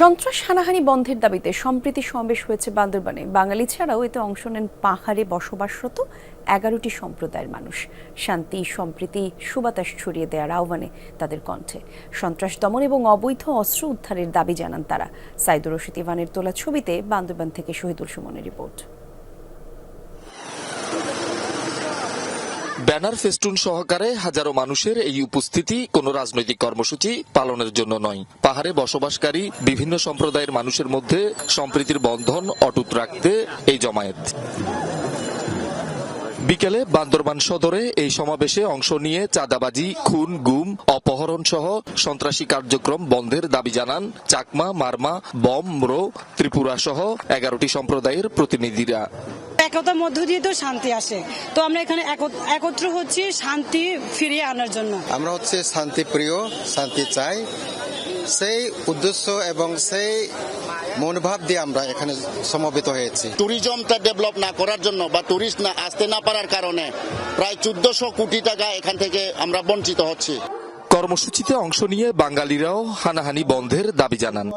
সন্ত্রাস হানাহানি বন্ধের দাবিতে সম্প্রীতি সমাবেশ হয়েছে বান্দরবানে। বাঙালি ছাড়াও এতে অংশ নেন পাহাড়ে বসবাসরত এগারোটি সম্প্রদায়ের মানুষ। শান্তি, সম্প্রীতি, সুবাতাস ছড়িয়ে দেওয়ার আহ্বানে তাদের কণ্ঠে। সন্ত্রাস দমন এবং অবৈধ অস্ত্র উদ্ধারের দাবি জানান তারা। সাইদুর রশিদ ইভানের তোলা ছবিতে বান্দরবান থেকে শহীদুল সুমনের রিপোর্ট। ব্যানার ফেস্টুন সহকারে হাজারো মানুষের এই উপস্থিতি কোনো রাজনৈতিক কর্মসূচি পালনের জন্য নয়। পাহাড়ে বসবাসকারী বিভিন্ন সম্প্রদায়ের মানুষের মধ্যে সম্প্রীতির বন্ধন অটুট রাখতে এই জমায়েত। বিকেলে বান্দরবান সদরে এই সমাবেশে অংশ নিয়ে চাঁদাবাজি, খুন, গুম, অপহরণ সহ সন্ত্রাসী কার্যক্রম বন্ধের দাবি জানান চাকমা, মারমা, বম ত্রিপুরা সহ এগারোটি সম্প্রদায়ের প্রতিনিধিরা। একতার মধ্য দিয়ে তো শান্তি আসে। তো আমরা এখানে একত- একত্র হচ্ছি শান্তি ফিরিয়ে আনার জন্য। আমরা হচ্ছে শান্তি প্রিয় শান্তি চাই। সেই উদ্দেশ্য এবং সেই মনোভাব দিয়ে আমরা এখানে সমবেত হয়েছি। ট্যুরিজমটা ডেভেলপ না করার জন্য বা ট্যুরিস্ট না আসতে না পারার কারণে প্রায় চোদ্দশো কোটি টাকা এখান থেকে আমরা বঞ্চিত হচ্ছি। কর্মসূচিতে অংশ নিয়ে বাঙালিরাও হানাহানি বন্ধের দাবি জানান।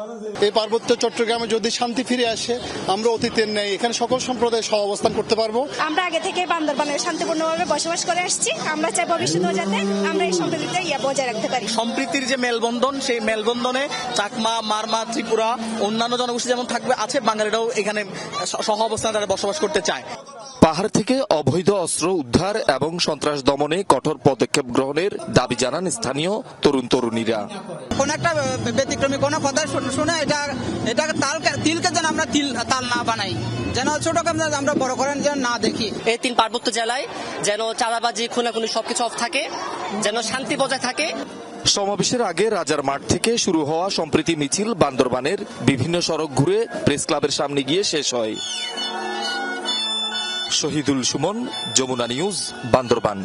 এই পার্বত্য চট্টগ্রামে যদি শান্তি ফিরে আসে আমরা অতীতের নেই এখানে সকল সম্প্রদায় সহ অবস্থান করতে পারব। আমরা আগে থেকে বান্দরবানে শান্তিপূর্ণভাবে বসবাস করে আসছি। আমরা চাই ভবিষ্যতেও যাতে আমরা এই সম্প্রীতিটা ইয়া বজায় রাখতে পারি। সম্প্রীতির যে মেলবন্ধন সেই মেলবন্ধনে চাকমা মারমা ত্রিপুরা অন্যান্য জনগোষ্ঠী যেমন থাকবে আছে বাঙালিরাও এখানে স- সহ অবস্থানে তারা বসবাস করতে চায়। পাহাড় থেকে অবৈধ অস্ত্র উদ্ধার এবং সন্ত্রাস দমনে কঠোর পদক্ষেপ গ্রহণের দাবি জানান স্থানীয় তরুণ তরুণীরা। কোন একটা ব্যতিক্রমী কোনো কথা শুন- শুনে এটা এটা তাল তিলকে যেন আমরা তিল তাল না বানাই। যেন ছোটকে আমরা আমরা বড় করেন যেন না দেখি। এই তিন পার্বত্য জেলায় যেন চাঁদাবাজি খুনাখুনি সবকিছু অফ থাকে যেন শান্তি বজায় থাকে? সমাবেশের আগে রাজার মাঠ থেকে শুরু হওয়া সম্প্রীতি মিছিল বান্দরবানের বিভিন্ন সড়ক ঘুরে প্রেস ক্লাবের সামনে গিয়ে শেষ হয়। শহীদুল সুমন, যমুনা নিউজ, বান্দরবান।